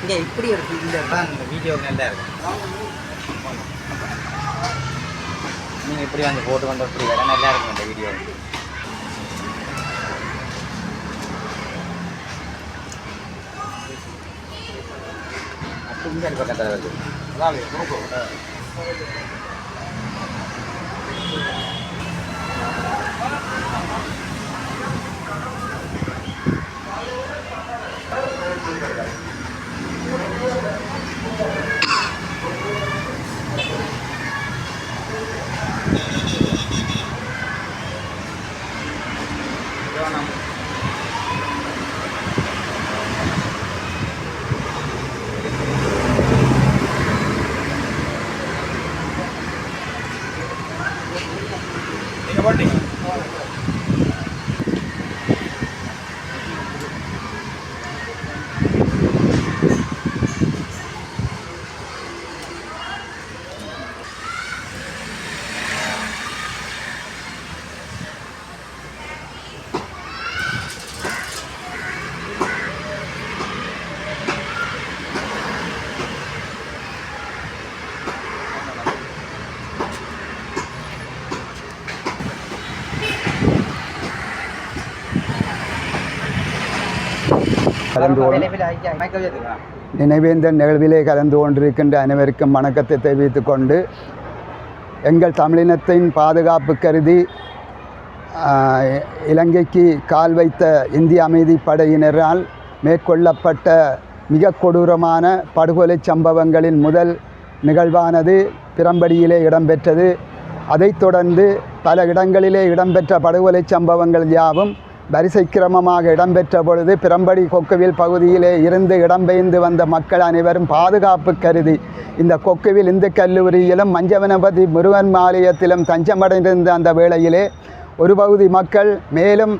இங்கே இப்படி இருக்கு இந்த இந்த வீடியோ நல்லா இருக்கு. நீங்கள் இப்படி வந்து போட்டு கொண்டு இப்படி நல்லா இருக்கும் இந்த video bisa dipakai tadi. Lalu, monggo. Ya? கலந்து நினைவேந்த நிகழ்விலே கலந்து கொண்டிருக்கின்ற அனைவருக்கும் வணக்கத்தை தெரிவித்துக் கொண்டு எங்கள் தமிழினத்தின் பாதுகாப்பு கருதி இலங்கைக்கு கால் வைத்த இந்திய அமைதி படையினரால் மேற்கொள்ளப்பட்ட மிக கொடூரமான படுகொலை சம்பவங்களின் முதல் நிகழ்வானது பிரம்படியிலே இடம்பெற்றது. அதைத் தொடர்ந்து பல இடங்களிலே இடம்பெற்ற படுகொலை சம்பவங்கள் யாவும் வரிசை கிரமமாக இடம்பெற்ற பொழுது பிரம்படி கொக்குவில் பகுதியிலே இருந்து இடம்பெயர்ந்து வந்த மக்கள் அனைவரும் பாதுகாப்பு கருதி இந்த கொக்குவில் இந்து கல்லூரியிலும் மஞ்சவனபதி முருகன் ஆலயத்திலும் தஞ்சமடைந்திருந்த அந்த வேளையிலே ஒரு பகுதி மக்கள் மேலும்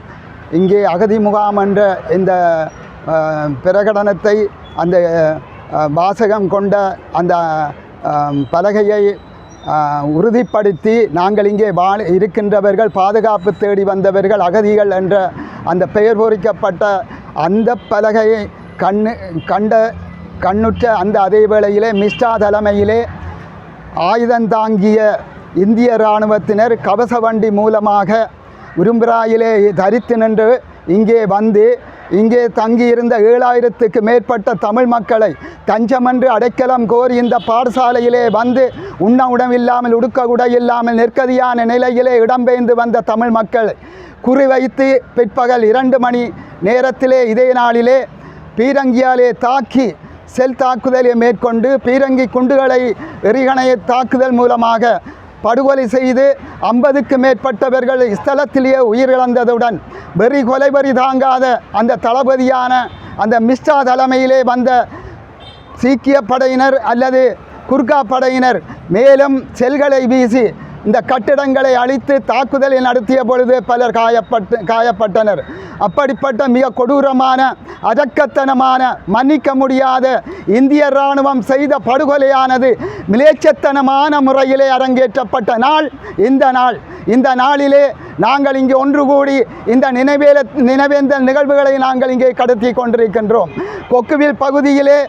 இங்கே அகதி முகாம் என்ற இந்த பிரகடனத்தை அந்த வாசகம் கொண்ட அந்த பலகையை உறுதிப்படுத்தி நாங்கள் இங்கே வாழ் இருக்கின்றவர்கள் பாதுகாப்பு தேடி வந்தவர்கள் அகதிகள் என்ற அந்த பெயர் பொறிக்கப்பட்ட அந்த பலகையை கண்ணு கண்ட கண்ணுற்ற அந்த அதே வேளையிலே மிஸ்டா தலைமையிலே ஆயுதம் தாங்கிய இந்திய இராணுவத்தினர் கவச வண்டி மூலமாக உரும்பிராயிலே தரித்து நின்று இங்கே வந்து இங்கே தங்கியிருந்த ஏழாயிரத்துக்கு மேற்பட்ட தமிழ் மக்களை தஞ்சமென்று அடைக்கலம் கோரி இந்த பாடசாலையிலே வந்து உண்ண உணவில்லாமல் உடுக்க உடை இல்லாமல் நெற்கதியான நிலையிலே இடம்பெயர்ந்து வந்த தமிழ் மக்களை குறிவைத்து பிற்பகல் இரண்டு மணி நேரத்திலே இதே நாளிலே பீரங்கியாலே தாக்கி செல் தாக்குதலை மேற்கொண்டு பீரங்கி குண்டுகளை எறிகணையை தாக்குதல் மூலமாக படுகொலை செய்து ஐம்பதுக்கு மேற்பட்டவர்கள் ஸ்தலத்திலேயே உயிரிழந்ததுடன் வெறி கொலை கொலைவரி தாங்காத அந்த தளபதியான அந்த மிஸ்டா தலைமையிலே வந்த சீக்கிய படையினர் அல்லது குர்கா படையினர் மேலும் செல்களை வீசி இந்த கட்டிடங்களை அழித்து தாக்குதலை நடத்திய பொழுது பலர் காயப்பட்டு காயப்பட்டனர். அப்படிப்பட்ட மிக கொடூரமான அதக்கத்தனமான மன்னிக்க முடியாத இந்திய இராணுவம் செய்த படுகொலையானது மிலேச்சத்தனமான முறையிலே அரங்கேற்றப்பட்ட நாள் இந்த நாள். இந்த நாளிலே நாங்கள் இங்கே ஒன்று கூடி இந்த நினைவேல நினைவேந்தல் நிகழ்வுகளை நாங்கள் இங்கே கடத்தி கொண்டிருக்கின்றோம். கொக்குவில் பகுதியிலே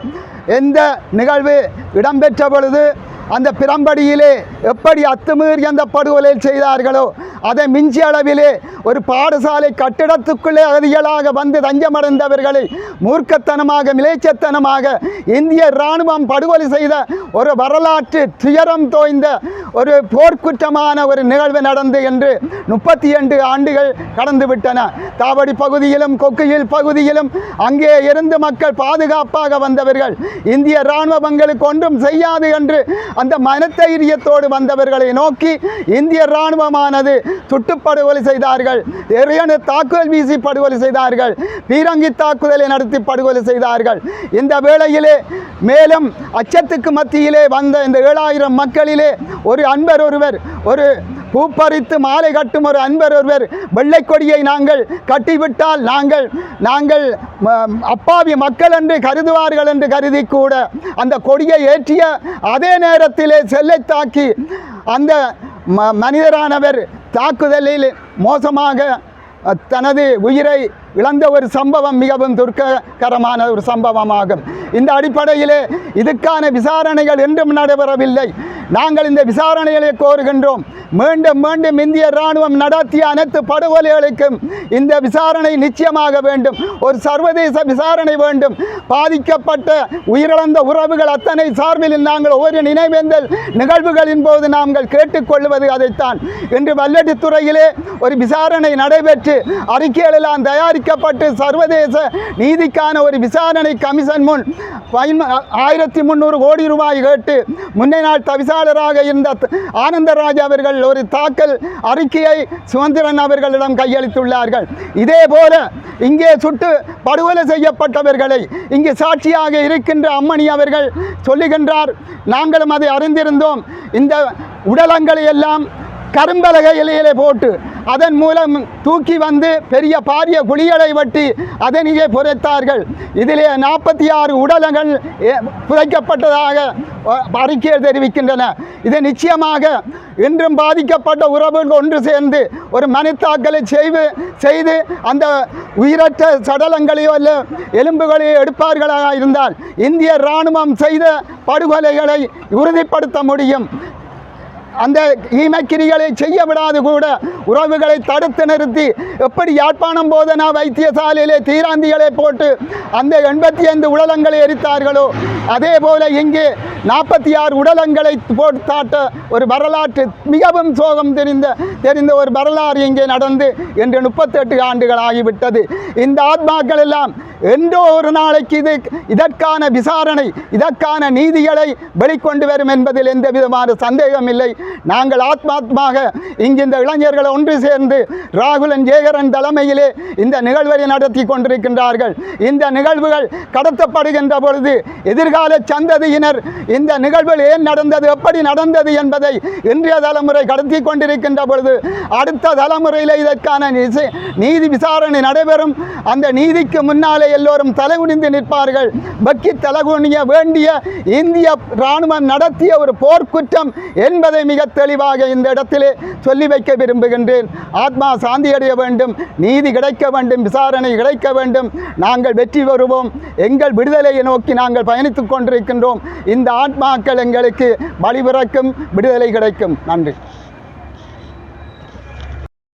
எந்த நிகழ்வு இடம்பெற்ற பொழுது அந்த பிரம்படியிலே எப்படி அத்துமீறி அந்த படுகொலை செய்தார்களோ அதை மிஞ்சிய அளவிலே ஒரு பாடசாலை கட்டிடத்துக்குள்ளே அகதிகளாக வந்து தஞ்சமடைந்தவர்களை மூர்க்கத்தனமாக மிலேச்சத்தனமாக இந்திய இராணுவம் படுகொலை செய்த ஒரு வரலாற்று துயரம் தோய்ந்த ஒரு போர்க்குற்றமான ஒரு நிகழ்வு நடந்து என்று முப்பத்தி இரண்டு ஆண்டுகள் கடந்துவிட்டன. தாவடி பகுதியிலும் கொக்குயில் பகுதியிலும் அங்கே இருந்து மக்கள் பாதுகாப்பாக வந்தவர்கள் இந்திய இராணுவங்களுக்கு ஒன்றும் செய்யாது என்று அந்த மனத்தைரியத்தோடு வந்தவர்களை நோக்கி இந்திய இராணுவமானது சுட்டுப்படுகொலை செய்தார்கள். எரியான தாக்குதல் வீசி படுகொலை செய்தார்கள். பீரங்கி தாக்குதலை நடத்தி படுகொலை செய்தார்கள். இந்த வேளையிலே மேலும் அச்சத்துக்கு மத்தியிலே வந்த இந்த ஏழாயிரம் மக்களிலே ஒரு அன்பர் ஒருவர் ஒரு பூப்பறித்து மாலை கட்டும் ஒரு அன்பர் ஒருவர். வெள்ளை கொடியை நாங்கள் கட்டிவிட்டால் நாங்கள் நாங்கள் அப்பாவி மக்கள் என்று கருதுவார்கள் என்று கருதி கூட அந்த கொடியை ஏற்றிய அதே நேரத்திலே செல்லை தாக்கி அந்த ம மனிதரானவர் தாக்குதலில் மோசமாக தனது உயிரை இழந்த ஒரு சம்பவம் மிகவும் துர்க்ககரமான ஒரு சம்பவமாகும். இந்த அடிப்படையிலே இதுக்கான விசாரணைகள் என்றும் நடைபெறவில்லை. நாங்கள் இந்த விசாரணைகளை கோருகின்றோம். மீண்டும் மீண்டும் இந்திய இராணுவம் நடத்திய அனைத்து படுகொலைகளுக்கும் இந்த விசாரணை நிச்சயமாக வேண்டும். ஒரு சர்வதேச விசாரணை வேண்டும். பாதிக்கப்பட்ட உயிரிழந்த உறவுகள் அத்தனை சார்பில் நாங்கள் ஒவ்வொரு நினைவேந்தல் நிகழ்வுகளின் போது நாங்கள் கேட்டுக்கொள்வது அதைத்தான். இன்று வல்லடித்துறையிலே ஒரு விசாரணை நடைபெற்று அறிக்கைகளெல்லாம் வைக்கப்பட்டு சர்வதேச நீதிக்கான ஒரு விசாரணை கமிஷன் முன் ஆயிரத்தி முந்நூறு கோடி ரூபாய் கேட்டு முன்னே நாள் தவிசாளராக இருந்த ஆனந்தராஜ் அவர்கள் ஒரு தாக்கல் அறிக்கையை சுதந்திரன் அவர்களிடம் கையளித்துள்ளார்கள். இதே போல இங்கே சுட்டு படுகொலை செய்யப்பட்டவர்களை இங்கே சாட்சியாக இருக்கின்ற அம்மணி அவர்கள் சொல்லுகின்றார் நாங்களும் அதை அறிந்திருந்தோம். இந்த உடலங்களை எல்லாம் கரும்பலக இலையிலே போட்டு அதன் மூலம் தூக்கி வந்து பெரிய பாரிய குழிகளை வெட்டி அதனையே புதைத்தார்கள். இதிலே நாற்பத்தி ஆறு உடலங்கள் புதைக்கப்பட்டதாக அ, தெரிவிக்கின்றன. இது நிச்சயமாக இன்றும் பாதிக்கப்பட்ட உறவுகள் ஒன்று சேர்ந்து ஒரு மனுத்தாக்கலை செய்து செய்து அந்த உயிரற்ற சடலங்களையோ இல்லை எலும்புகளையோ எடுப்பார்களாக இருந்தால் இந்திய இராணுவம் செய்த படுகொலைகளை உறுதிப்படுத்த முடியும். அந்த ஈமக்கிரிகளை செய்ய விடாது கூட உறவுகளை தடுத்து நிறுத்தி எப்படி யாழ்ப்பாணம் போதனா வைத்தியசாலையிலே தீராந்திகளை போட்டு அந்த எண்பத்தி ஐந்து உடலங்களை எரித்தார்களோ அதே போல இங்கே நாற்பத்தி ஆறு உடலங்களை போட்டாட்ட ஒரு வரலாற்று மிகவும் சோகம் தெரிந்த தெரிந்த ஒரு வரலாறு இங்கே நடந்து என்று முப்பத்தெட்டு ஆண்டுகள் ஆகிவிட்டது. இந்த ஆத்மாக்கள் எல்லாம் என்றோ ஒரு நாளைக்கு இது இதற்கான விசாரணை இதற்கான நீதிகளை வெளிக்கொண்டு வரும் என்பதில் எந்த விதமான சந்தேகம் இல்லை. நாங்கள் ஆத்மாத்மாக இங்கு இந்த இளைஞர்களை ஒன்று சேர்ந்து ராகுலன் ஜேகரன் தலைமையிலே இந்த நிகழ்வை நடத்தி கொண்டிருக்கின்றார்கள். இந்த நிகழ்வுகள் கடத்தப்படுகின்ற பொழுது எதிர்கால சந்ததியினர் இந்த நிகழ்வுகள் ஏன் நடந்தது எப்படி நடந்தது என்பதை இன்றைய தலைமுறை கடத்தி கொண்டிருக்கின்ற பொழுது அடுத்த தலைமுறையில் இதற்கான நீதி விசாரணை நடைபெறும். அந்த நீதிக்கு முன்னாலே எல்லோரும் தலைகுனிந்து நிற்பார்கள். பக்கி தலைகுனிய வேண்டிய இந்திய இராணுவம் நடத்திய ஒரு போர்க்குற்றம் என்பதை மிக தெளிவாக இந்த இடத்திலே சொல்லி வைக்க விரும்புகின்றேன். ஆத்மா சாந்தியடைய வேண்டும் நீதி கிடைக்க வேண்டும் விசாரணை கிடைக்க வேண்டும். நாங்கள் வெற்றி பெறுவோம். எங்கள் விடுதலையை நோக்கி நாங்கள் பயணித்துக் கொண்டிருக்கின்றோம். இந்த ஆத்மாக்கள் எங்களுக்கு வழிபிறக்கும் விடுதலை கிடைக்கும். நன்றி.